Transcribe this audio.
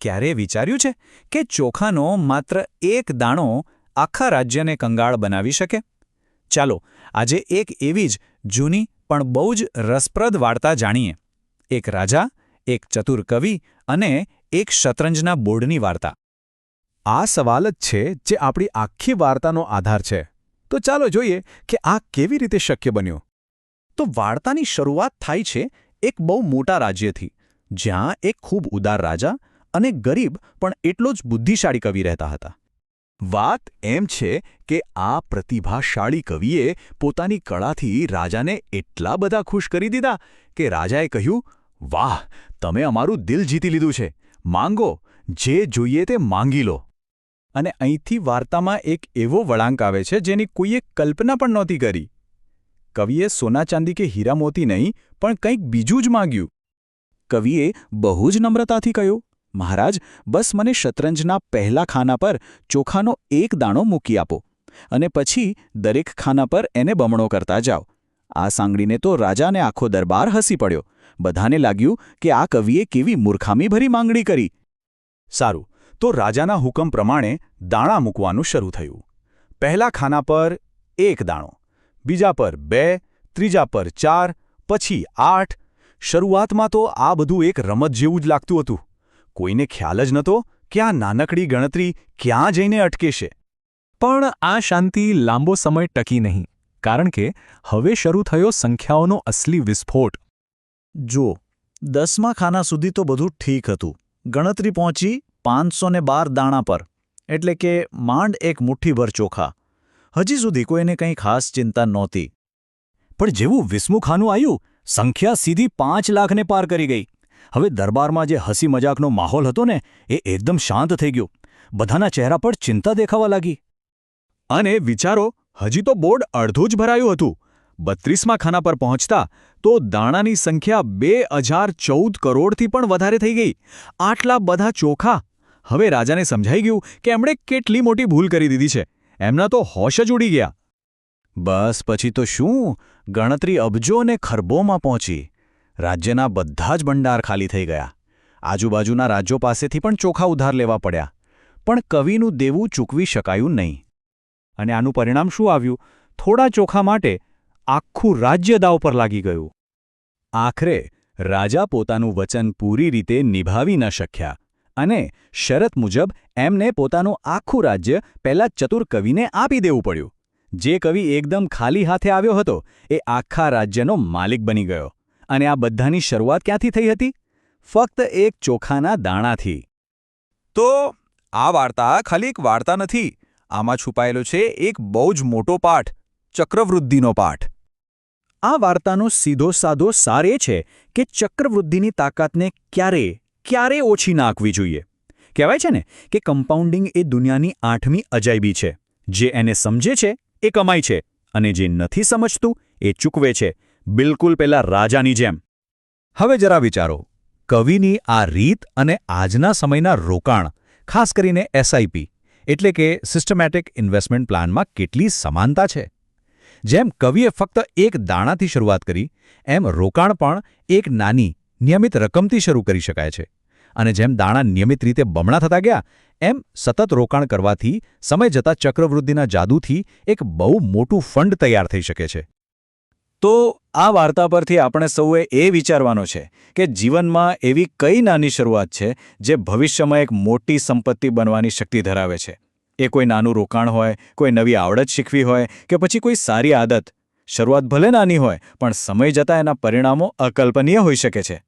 ક્યારે વિચાર્યું છે કે ચોખાનો માત્ર એક દાણો આખા રાજ્યને કંગાળ બનાવી શકે? ચાલો, આજે એક એવી જ જૂની પણ બહુ જ રસપ્રદ વાર્તા જાણીએ. એક રાજા, એક ચતુર કવિ અને એક શતરંજના બોર્ડની વાર્તા. આ સવાલ જ છે જે આપણી આખી વાર્તાનો આધાર છે. તો ચાલો જોઈએ કે આ કેવી રીતે શક્ય બન્યું. તો વાર્તાની શરૂઆત થાય છે એક બહુ મોટા રાજ્યથી, જ્યાં એક ખૂબ ઉદાર રાજા અને ગરીબ પણ એટલો જ બુદ્ધિશાળી કવિ રહેતા હતા. વાત એમ છે કે આ પ્રતિભાશાળી કવિએ પોતાની કળાથી રાજાને એટલા બધા ખુશ કરી દીધા કે રાજાએ કહ્યું, વાહ, તમે અમારું દિલ જીતી લીધું છે. માંગો, જે જોઈએ તે માંગી લો. અને અહીંથી વાર્તામાં એક એવો વળાંક આવે છે જેની કોઈએ કલ્પના પણ નહોતી કરી. કવિએ સોના ચાંદી કે હીરા મોતી નહીં, પણ કંઈક બીજું જ માંગ્યું. કવિએ બહુ જ નમ્રતાથી કહ્યું મહારાજ, બસ મને શતરંજના પહેલા ખાના પર ચોખાનો એક દાણો મૂકી આપો અને પછી દરેક ખાના પર એને બમણો કરતા જાઓ. આ સાંગળીને તો રાજાને આખો દરબાર હસી પડ્યો. બધાને લાગ્યું કે આ કવિએ કેવી મૂર્ખામીભરી માંગણી કરી. સારું, તો રાજાના હુકમ પ્રમાણે દાણા મૂકવાનું શરૂ થયું. પહેલા ખાના પર એક દાણો, બીજા પર બે, ત્રીજા પર ચાર, પછી આઠ. શરૂઆતમાં તો આ બધું એક રમત જેવું જ લાગતું હતું. કોઈને ખ્યાલ જ નહોતો કે આ નાનકડી ગણતરી ક્યાં જઈને અટકેશે. પણ આ શાંતિ લાંબો સમય ટકી નહીં કારણ કે હવે શરૂ થયો સંખ્યાઓનો અસલી વિસ્ફોટ. જો દસમા ખાના સુધી તો બધું ઠીક હતું. ગણતરી પહોંચી પાંચસો ને બાર દાણા પર એટલે કે માંડ એક મુઠ્ઠીભર ચોખા. હજી સુધી કોઈને કંઈ ખાસ ચિંતા નહોતી. પણ જેવું વિસ્મુખાનું આવ્યું સંખ્યા સીધી પાંચ લાખને પાર કરી ગઈ. હવે દરબારમાં જે હસી મજાકનો માહોલ હતો ને, એ એકદમ શાંત થઈ ગયો. બધાના ચહેરા પર ચિંતા દેખાવા લાગી. અને વિચારો, હજી તો બોર્ડ અડધું જ ભરાયું હતું. બત્રીસમાં ખાના પર પહોંચતા તો દાણાની સંખ્યા બે હજાર ચૌદ કરોડથી પણ વધારે થઈ ગઈ. આટલા બધા ચોખા. હવે રાજાને સમજાઈ ગયું કે એમણે કેટલી મોટી ભૂલ કરી દીધી છે. એમના તો હોશ જ ઉડી ગયા. બસ પછી તો શું? ગણતરી અબજો અને ખરબોમાં પહોંચી. રાજ્યના બધા જ ભંડાર ખાલી થઈ ગયા. આજુબાજુના રાજ્યો પાસેથી પણ ચોખા ઉધાર લેવા પડ્યા. પણ કવિનું દેવું ચૂકવી શકાયું નહીં. અને આનું પરિણામ શું આવ્યું? થોડા ચોખા માટે આખું રાજ્ય દાવ પર લાગી ગયું. આખરે રાજા પોતાનું વચન પૂરી રીતે નિભાવી ન શક્યા. અને શરત મુજબ એમને પોતાનું આખું રાજ્ય પહેલા ચતુર કવિને આપી દેવું પડ્યું. જે કવિ એકદમ ખાલી હાથે આવ્યો હતો, એ આખા રાજ્યનો માલિક બની ગયો. અને આ બધાની શરૂઆત ક્યાંથી થઈ હતી? ફક્ત એક ચોખાના દાણાથી. તો, આ વાર્તા ખાલી એક વાર્તા નથી. આમાં છુપાયેલો છે એક બહુ જ મોટો પાઠ, ચક્રવૃદ્ધિનો પાઠ. આ વાર્તાનો સીધો સાધો સાર એ છે કે ચક્રવૃદ્ધિની તાકાતને ક્યારે ક્યારે ઓછી નાખવી જોઈએ. કહેવાય છે ને કે કમ્પાઉન્ડિંગ એ દુનિયાની આઠમી અજાયબી છે. જે એને સમજે છે એ કમાય છે અને જે નથી સમજતું એ ચૂકવે છે. બિલકુલ પેલા રાજાની જેમ. હવે જરા વિચારો. કવિની આ રીત અને આજના સમયના રોકાણ, ખાસ કરીને એસઆઈપી એટલે કે સિસ્ટમેટિક ઇન્વેસ્ટમેન્ટ પ્લાનમાં કેટલી સમાનતા છે? જેમ કવિએ ફક્ત એક દાણાથી શરૂઆત કરી, એમ રોકાણ પણ એક નાની, નિયમિત રકમથી શરૂ કરી શકાય છે. અને જેમ દાણા નિયમિત રીતે બમણા થતા ગયા, એમ સતત રોકાણ કરવાથી સમય જતાં ચક્રવૃદ્ધિના જાદુથી એક બહુ મોટું ફંડ તૈયાર થઈ શકે છે. તો આ વાર્તા પરથી આપણે સૌએ એ વિચારવાનો છે કે જીવનમાં એવી કઈ નાની શરૂઆત છે જે ભવિષ્યમાં એક મોટી સંપત્તિ બનવાની શક્તિ ધરાવે છે? એ કોઈ નાનું રોકાણ હોય, કોઈ નવી આવડત શીખવી હોય કે પછી કોઈ સારી આદત? શરૂઆત ભલે નાની હોય, પણ સમય જતાં એના પરિણામો અકલ્પનીય હોઈ શકે છે.